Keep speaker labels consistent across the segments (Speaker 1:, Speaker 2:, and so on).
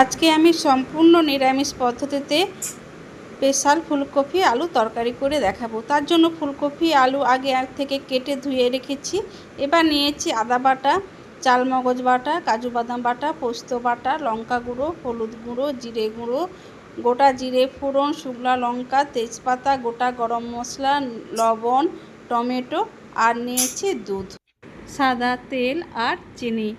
Speaker 1: আজকে আমি সম্পূর্ণ নিরামিষ পদ্ধতিতে স্পেশাল ফুলকপি আলু তরকারি করে দেখাবো। তার জন্য ফুলকপি, আলু আগে আগ থেকে কেটে ধুয়ে রেখেছি। এবার নিয়েছি আদা বাটা, চালমগজ বাটা, কাজু বাদাম বাটা, পোস্ত বাটা, লঙ্কা গুঁড়ো, হলুদ গুঁড়ো, জিরে গুঁড়ো, গোটা জিরে ফোড়ন, শুকনো লঙ্কা, তেজপাতা, গোটা গরম মশলা, লবণ, টমেটো আর নিয়েছি দুধ, সাদা তেল আর চিনি।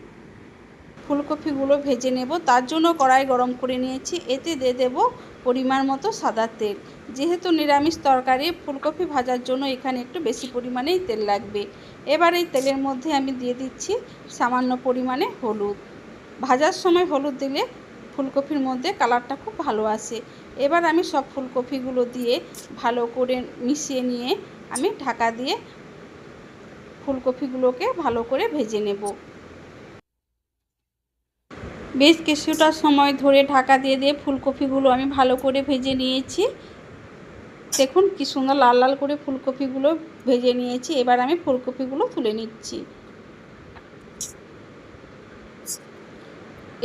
Speaker 1: ফুলকপিগুলো ভেজে নেব। তার জন্য কড়াই গরম করে নিয়েছি। এতে দিয়ে দেব পরিমাণ মতো সাদা তেল। যেহেতু নিরামিষ তরকারি, ফুলকপি ভাজার জন্য এখানে একটু বেশি পরিমাণেই তেল লাগবে। এবার এই তেলের মধ্যে আমি দিয়ে দিচ্ছি সামান্য পরিমাণে হলুদ। ভাজার সময় হলুদ দিলে ফুলকপির মধ্যে কালারটা খুব ভালো আসে। এবার আমি সব ফুলকপিগুলো দিয়ে ভালো করে মিশিয়ে নিয়ে আমি ঢাকা দিয়ে ফুলকপিগুলোকে ভালো করে ভেজে নেব। বেশ কিছুটা সময় ধরে ঢাকা দিয়ে দিয়ে ফুলকপিগুলো আমি ভালো করে ভেজে নিয়েছি। দেখুন কি সুন্দর লাল লাল করে ফুলকপিগুলো ভেজে নিয়েছি। এবার আমি ফুলকপিগুলো তুলে নিচ্ছি।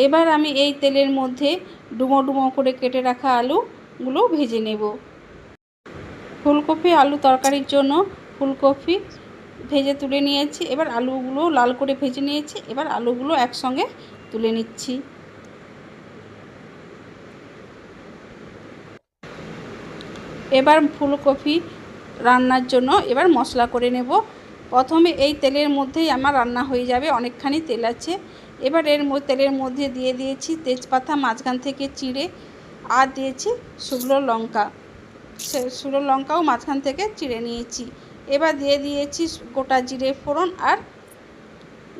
Speaker 1: এবার আমি এই তেলের মধ্যে ডুমো ডুমো করে কেটে রাখা আলুগুলো ভেজে নেব। ফুলকপি আলু তরকারির জন্য ফুলকপি ভেজে তুলে নিয়েছি। এবার আলুগুলো লাল করে ভেজে নিয়েছি। এবার আলুগুলো একসঙ্গে তুলে নিচ্ছি। এবার ফুলকপি রান্নার জন্য এবার মশলা করে নেব। প্রথমে এই তেলের মধ্যেই আমার রান্না হয়ে যাবে, অনেকখানি তেল আছে। এবার এর তেলের মধ্যে দিয়ে দিয়েছি তেজপাতা, মাঝখান থেকে চিড়ে, আর দিয়েছি শুকনো লঙ্কা। শুকনো লঙ্কাও মাঝখান থেকে চিড়ে নিয়েছি। এবার দিয়ে দিয়েছি গোটা জিরে ফোড়ন আর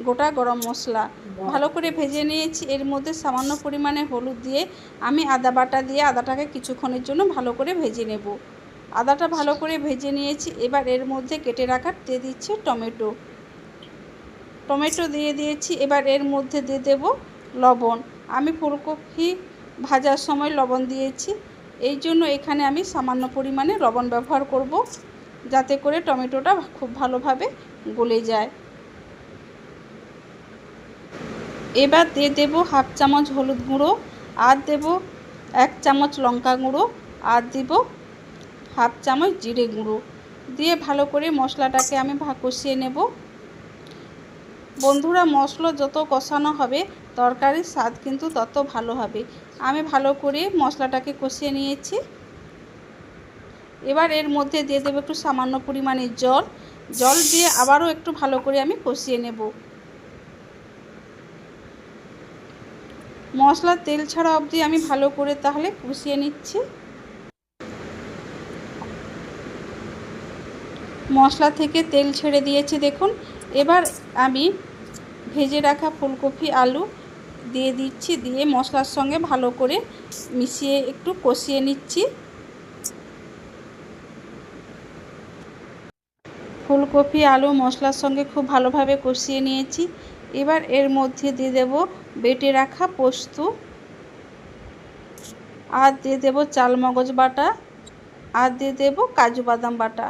Speaker 1: গোটা গরম মশলা ভালো করে ভেজে নিয়েছি। এর মধ্যে সামান্য পরিমাণে হলুদ দিয়ে আমি আদা বাটা দিয়ে আদাটাকে কিছুক্ষণের জন্য ভালো করে ভেজে নেব। আদাটা ভালো করে ভেজে নিয়েছি। এবার এর মধ্যে কেটে রাখা দিয়ে দিচ্ছি টমেটো। টমেটো দিয়ে দিয়েছি। এবার এর মধ্যে দিয়ে দেব লবণ। আমি ফুলকপি ভাজার সময় লবণ দিয়েছি। এই জন্য এখানে আমি সামান্য পরিমাণে লবণ ব্যবহার করব। যাতে করে টমেটোটা খুব ভালোভাবে গলে যায়। এবার দিয়ে দেব হাফ চামচ হলুদ গুঁড়ো, আর দেব এক চামচ লঙ্কা গুঁড়ো, আর দেব হাফ চামচ জিরে গুঁড়ো। দিয়ে ভালো করে মশলাটাকে আমি কষিয়ে নেব। বন্ধুরা, মশলা যত কষানো হবে, তরকারির স্বাদ কিন্তু তত ভালো হবে। আমি ভালো করে মশলাটাকে কষিয়ে নিয়েছি। এবার এর মধ্যে দিয়ে দেবো একটু সামান্য পরিমাণে জল। জল দিয়ে আবারও একটু ভালো করে আমি কষিয়ে নেব। মশলার তেল ছাড়া অবধি আমি ভালো করে তাহলে কষিয়ে নিচ্ছি। মশলা থেকে তেল ছেড়ে দিয়েছি, দেখুন। এবার আমি ভেজে রাখা ফুলকপি, আলু দিয়ে দিচ্ছি, দিয়ে মশলার সঙ্গে ভালো করে মিশিয়ে একটু কষিয়ে নিচ্ছি। ফুলকপি, আলু মশলার সঙ্গে খুব ভালোভাবে কষিয়ে নিয়েছি। এবার এর মধ্যে দিয়ে দেব বেটে রাখা পোস্ত আর দিয়ে দেব চালমগজ বাটা আর দিয়ে দেব কাজু বাদাম বাটা।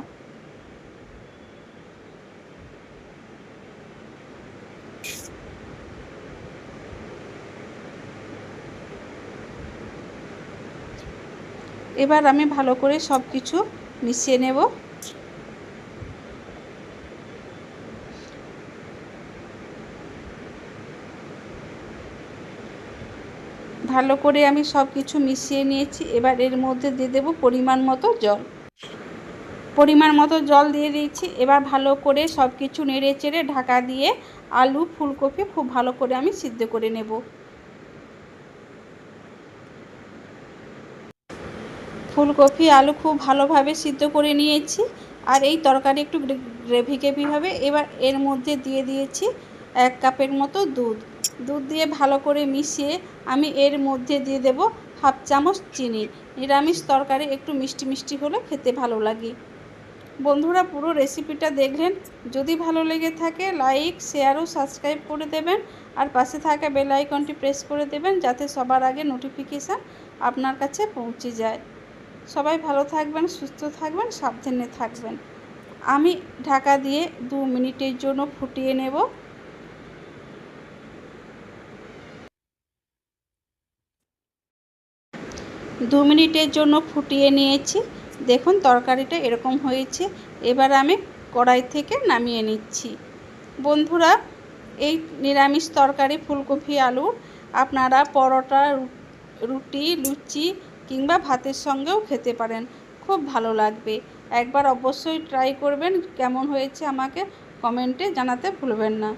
Speaker 1: এবার আমি ভালো করে সব কিছু মিশিয়ে নেব। ভালো করে আমি সব কিছু মিশিয়ে নিয়েছি। এবার এর মধ্যে দিয়ে দেবো পরিমাণ মতো জল। পরিমাণ মতো জল দিয়ে দিয়েছি। এবার ভালো করে সব কিছু নেড়ে চেড়ে ঢাকা দিয়ে আলু, ফুলকপি খুব ভালো করে আমি সিদ্ধ করে নেব। ফুলকপি, আলু খুব ভালোভাবে সিদ্ধ করে নিয়েছি। আর এই তরকারি একটু গ্রেভি গ্রেভি হবে। এবার এর মধ্যে দিয়ে দিয়েছি এক কাপের মতো দুধ। দুধ দিয়ে ভালো করে মিশিয়ে আমি এর মধ্যে দিয়ে দেব হাফ চামচ চিনি। নিরামিষ তরকারি একটু মিষ্টি মিষ্টি হলে খেতে ভালো লাগে। বন্ধুরা, পুরো রেসিপিটা দেখলেন। যদি ভালো লেগে থাকে লাইক শেয়ার ও সাবস্ক্রাইব করে দেবেন। আর পাশে থাকা বেল আইকনটি প্রেস করে দেবেন যাতে সবার আগে নোটিফিকেশান আপনার কাছে পৌঁছে যায়। সবাই ভালো থাকবেন, সুস্থ থাকবেন, সাবধানে থাকবেন। আমি ঢাকা দিয়ে দু মিনিটের জন্য ফুটিয়ে নেব। দু মিনিটের জন্য ফুটিয়ে নিয়েছি। দেখুন, তরকারিটা এরকম হয়েছে। এবার আমি কড়াই থেকে নামিয়ে নিচ্ছি। বন্ধুরা, এই নিরামিষ তরকারি, ফুলকপি আলুর আপনারা পরোটা রুটি, লুচি কিংবা ভাতের সঙ্গেও খেতে পারেন। খুব ভালো লাগবে। একবার অবশ্যই ট্রাই করবেন। কেমন হয়েছে আমাকে কমেন্টে জানাতে ভুলবেন না।